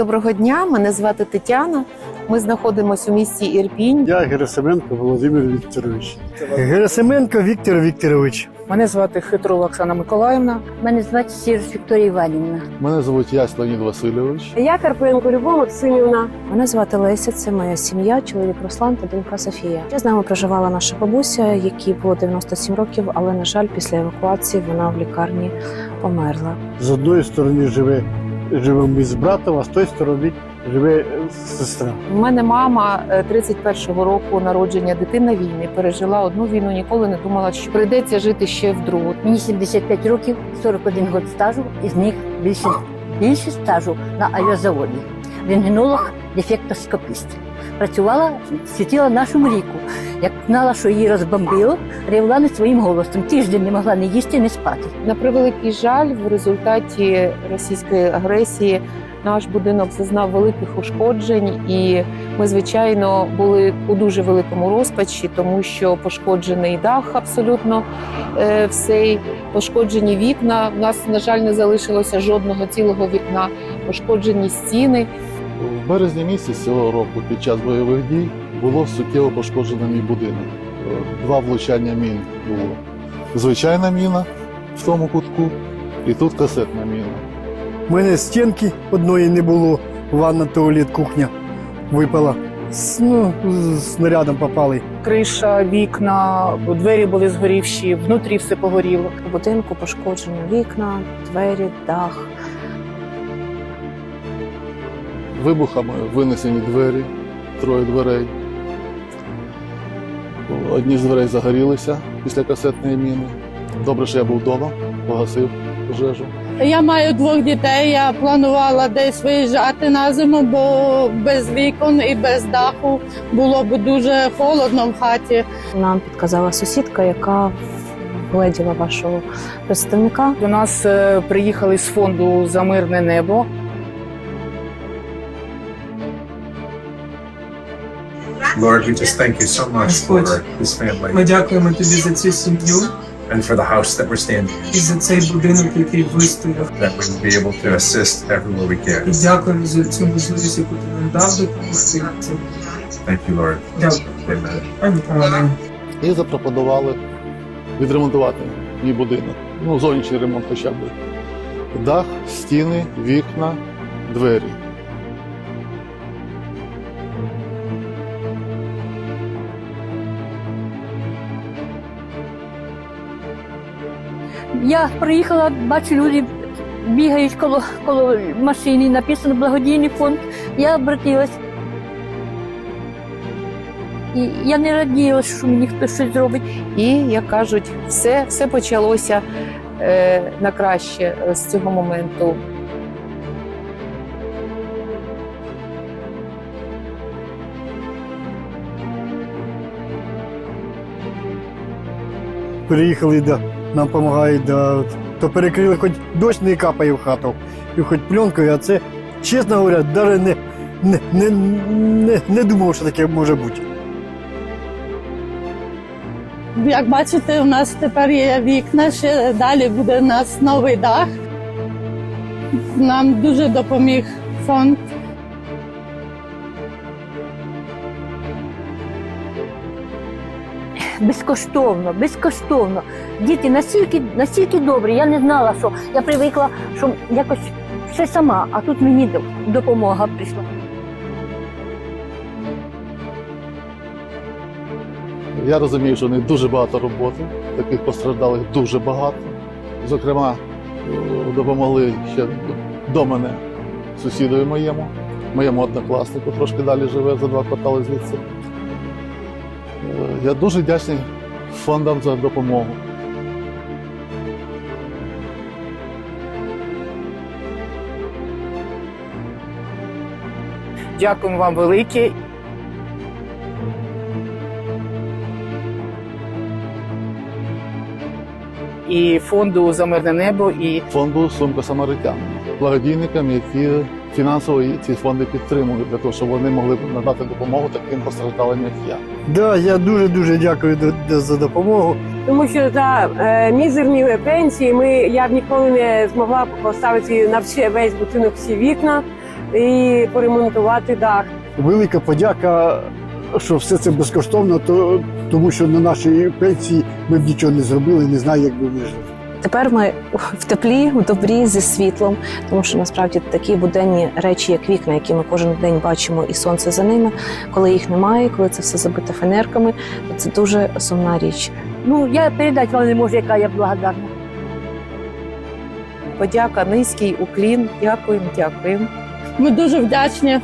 Доброго дня, мене звати Тетяна. Ми знаходимося у місті Ірпінь. Я Герасименко Володимир Вікторович. Герасименко Віктор Вікторович. Мене звати Хитрова Оксана Миколаївна. Мене звати Сірж Вікторія Іванівна. Мене звуть Леонід Васильович. Я Карпенко Любов Максимівна. Мене звати Леся, це моя сім'я, чоловік Руслан та донька Софія. Ще з нами проживала наша бабуся, якій було 97 років, але на жаль, після евакуації вона в лікарні померла. З одної сторони живе живемо з братом, а з тої сторони живе е, сестра. У мене мама е, 31-го року народження дитина війни пережила одну війну. Ніколи не думала, що прийдеться жити ще в другу. Мені 75 років, 41 год стажу, із них більше, більше стажу на авіазаводі. Рентгенолог, дефектоскопіст. Працювала, світила нашу мрійку. Як знала, що її розбомбило, ревла не своїм голосом. Тиждень не могла не їсти, не спати. На превеликий жаль, в результаті російської агресії наш будинок зазнав великих ушкоджень, і ми, звичайно, були у дуже великому розпачі, тому що пошкоджений дах абсолютно е, всей, пошкоджені вікна. У нас, на жаль, не залишилося жодного цілого вікна, пошкоджені стіни. В березні місяці цього року під час бойових дій було суттєво пошкоджено мій будинок. Е, Два влучання мін було. Звичайна міна в тому кутку, і тут касетна міна. У мене стінки одної не було, ванна, туалет, кухня випала. С- Ну, з снарядом попали. Криша, вікна, двері були згорівші, внутрі все погоріло. У будинку пошкоджені вікна, двері, дах. Вибухами винесені двері, троє дверей. Одні з дверей загорілися після касетної міни. Добре, що я був вдома, погасив пожежу. Я маю двох дітей. Я планувала десь виїжджати на зиму, бо без вікон і без даху було б дуже холодно в хаті. Нам підказала сусідка, яка вгледіла вашого представника. До нас е, приїхали з фонду за мирне небо. Lord, we just thank you so much for this family Ми дякуємо тобі за цю сім'ю and for the house that we're standing і за цей будинок, який вистояв. that we will be able to assist everywhere we І can. дякуємо за цю можливість, яку ти нам дав допомогти. Це Thank you, Lord. Дякую. Amen. Амінь. Амінь. І запропонували відремонтувати мій будинок. Ну, зовнішній ремонт хоча б. Дах, стіни, вікна, двері. Я приїхала, бачу, люди бігають коло, коло машини, написано благодійний фонд. Я обратилась. І я не раділа, що мені хтось щось зробить. І як кажуть, все, все почалося е, на краще з цього моменту. Приїхали, да, нам допомагають, да, то перекрили, хоч дощ не капає в хату, і хоч пленкою, а це, чесно говоря, навіть не, не, не, не, не думав, що таке може бути. Як бачите, у нас тепер є вікна, ще далі буде у нас новий дах. Нам дуже допоміг фонд. Безкоштовно, безкоштовно. Діти настільки, настільки добрі. Я не знала, що я привикла, що якось все сама, а тут мені допомога прийшла. Я розумію, що в них дуже багато роботи, таких постраждалих дуже багато. Зокрема, е, допомогли ще до мене сусідові моєму, моєму однокласнику, трошки далі живе за два квартали звідси. Я дуже вдячний фондам за допомогу. Дякуємо вам велике. І фонду за мирне небо, і Фонду Сумка Самаритян, благодійникам, які фінансово ці фонди підтримують для того, щоб вони могли надати допомогу таким постраждалим, як я. Да, я дуже-дуже дякую до- до- за допомогу. Тому що за е, мізерні пенсії ми я б ніколи не змогла поставити на все весь будинок всі вікна. і поремонтувати дах. Велика подяка, що все це безкоштовно, то, тому що на нашій пенсії ми б нічого не зробили, не знаю, як би ми жили. Тепер ми в теплі, в добрі зі світлом, тому що насправді такі буденні речі, як вікна, які ми кожен день бачимо, і сонце за ними, коли їх немає, коли це все забите фанерками, то це дуже сумна річ. Ну, я передати вам не можу, яка я благодарна. Подяка, низький уклін. Дякуємо, дякуємо. Ми дуже вдячні